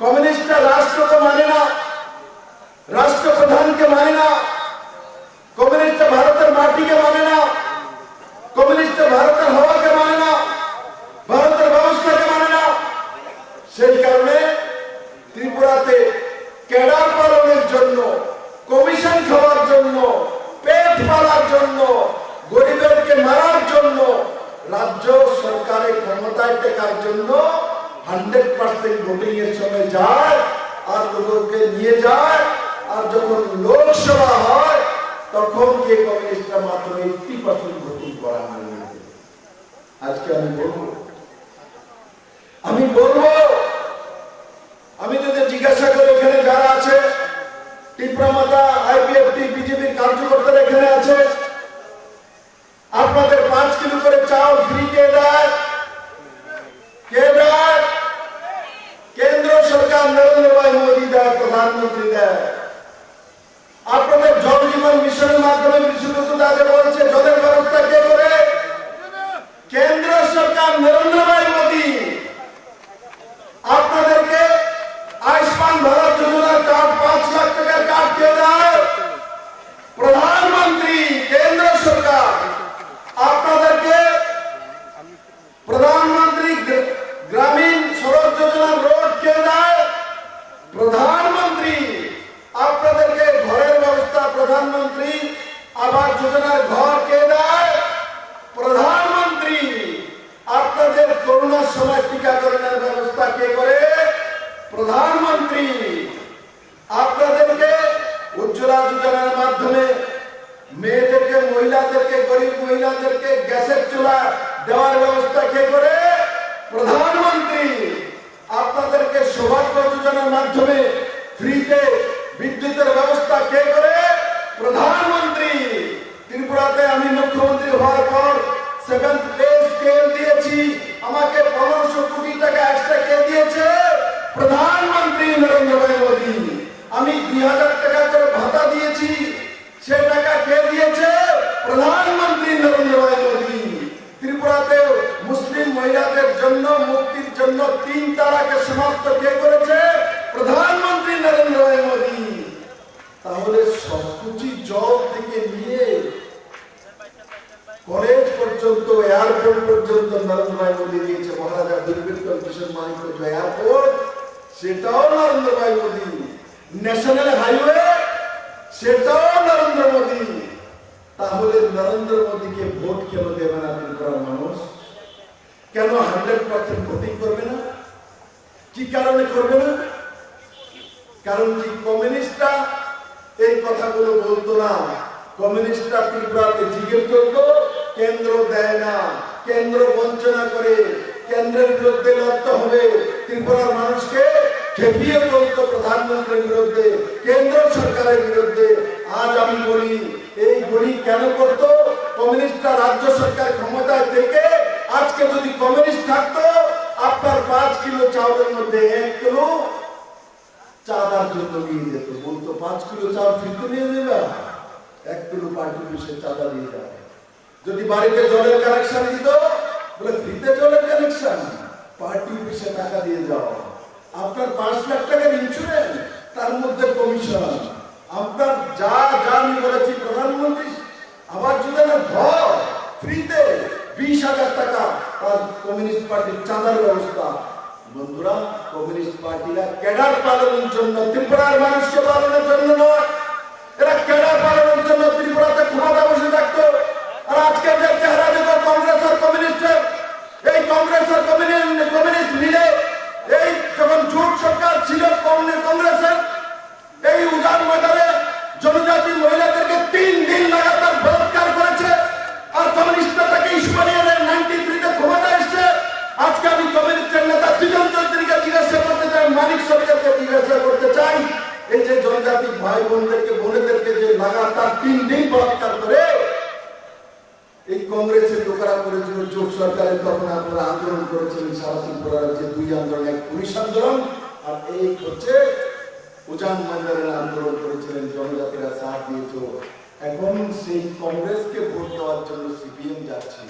কমিউনিস্টরা রাষ্ট্রকে মানে না, রাষ্ট্রপ্রধানকে মানে না কমিউনিস্টরা ভারতের মাটিকে মানে না কমিউনিস্টরা ভারতের হওয়াকে মানে না, ভারতের ব্যবস্থাকে মানে না। সেই কারণে ত্রিপুরাতে ক্যাডার পালনের জন্য, কমিশন খাওয়ার জন্য, পেট পালার জন্য গরিবেরকে মারার জন্য রাজ্য সরকারের ক্ষমতায় টেকার জন্য হান্ড্রেড পার্সেন্ট ভোটিং এর সময় যায় আর লোককে নিয়ে যায়, আর যখন লোকসভা হয়, তখন কে কমিউনিস্টরা মাত্র এইটটি পার্সেন্ট ভোটিং করা হয় আজকে আমি বলব আমি বলব, আমি যদি জিজ্ঞাসা করি, এখানে যারা আছে, টিপ্রা মাতা আইপিএফটি বিজেপির প্রধানমন্ত্রী আবাস যোজনার ঘর কে দেয়? প্রধানমন্ত্রী, আপনাদের করোনার সময় টিকাকরণের ব্যবস্থা কে করে? প্রধানমন্ত্রী, আপনাদেরকে উজ্জ্বলা যোজনার মাধ্যমে মেয়েদেরকে, মহিলাদেরকে, গরিব মহিলাদেরকে গ্যাসের চুলা দেওয়ার ব্যবস্থা কে করে? প্রধানমন্ত্রী, আপনাদেরকে সৌভাগ্য যোজনার মাধ্যমে ফ্রিতে বিদ্যুতের ব্যবস্থা কে করে? প্রধানমন্ত্রী, ত্রিপুরাতে আমি মুখ্যমন্ত্রী হওয়ার পর সেভেন্থ পে স্কেল দিয়েছি, আমাকে পনেরোশো কোটি টাকা এক্সট্রা কে দিয়েছে প্রধানমন্ত্রী নরেন্দ্র ভাই মোদী। আমি দুই হাজার টাকা করে ভাতা দিয়েছি, সে টাকা কে দিয়েছে? প্রধানমন্ত্রী নরেন্দ্র ভাই মোদী। ত্রিপুরাতে মুসলিম মহিলাদের জন্য, মুক্তির জন্য তিন তারাকে সমাপ্ত কে করেছে প্রধানমন্ত্রী নরেন্দ্র ভাই মোদী সবকিছু জল থেকে নিয়ে কলেজ পর্যন্ত এয়ারপোর্ট পর্যন্ত নরেন্দ্র ভাই মোদী দিয়েছে। মহারাজা দুর্বৃত্তর কিশোর মানিক এয়ারপোর্ট সেটাও নরেন্দ্র ভাই মোদী। ন্যাশনাল হাইওয়ে সেটাও নরেন্দ্র মোদী। তাহলে নরেন্দ্র মোদীকে ভোট কেন দেবে না ত্রিপুরার মানুষ? কেন হান্ড্রেড পার্সেন্ট ভোটিং করবে না? কি কারণে করবে না? কারণ কি কমিউনিস্টরা এই কথাগুলো বলতো না। কমিউনিস্টরা ত্রিপুরাতে জিজ্ঞেস করতো, কেন্দ্র দেয় না, কেন্দ্র বঞ্চনা করে, কেন্দ্রের বিরুদ্ধে লড়তে হবে। ত্রিপুরার মানুষকে খেপিয়ে বলতো প্রধানমন্ত্রীর বিরুদ্ধে, কেন্দ্র সরকারের বিরুদ্ধে। আজ আমি বলি, এই গুলি কেন করতো? কমিউনিস্টরা রাজ্য সরকার ক্ষমতায় থেকে আজকে যদি কমিউনিস্ট থাকতো, আপনার পাঁচ কিলো চাউলের মধ্যে এক কিলো চাঁদার জন্য নিয়ে যেত। বলতো, পাঁচ কিলো চাল ফিরতে নিয়ে এক কিলো চাঁদা দিয়ে যাবে। যদি বাড়িতে জলের কানেকশন দিত বলে জলের কানেকশন পার্টি টাকা দিয়ে যাও। আপনার পাঁচ লাখ টাকার ইন্স্যুরেন্স তার মধ্যে কমিশন আপনার যা যা আমি বলেছি প্রধানমন্ত্রী, আবার যোজনা ঘর ফ্রিতে বিশ হাজার টাকা, তার কমিউনিস্ট পার্টির চাঁদার ব্যবস্থা বন্ধুরা, কমিউনিস্ট পার্টিরা ক্যাডার পালনের জন্য ত্রিপুরার মানুষকে পালনের জন্য নয়। এরা ক্যাডার পালনের জন্য ত্রিপুরাতে ক্ষমতা জনজাতি ভাই বোনদেরকে বোনেদেরকে যে লাগাতার তিন দিন বলাৎকার করে এই কংগ্রেসের লোকেরা করেছিল জোট সরকারের তখন আপনারা আন্দোলন করেছিলেন সারা ত্রিপুরার যে দুই আন্দোলন, এক পুলিশ আন্দোলন, আর এই হচ্ছে উজান মন্দিরের আন্দোলন করেছিলেন জনজাতিরা দিয়েছিল। এখন সেই কংগ্রেসকে ভোট দেওয়ার জন্য সিপিএম যাচ্ছে।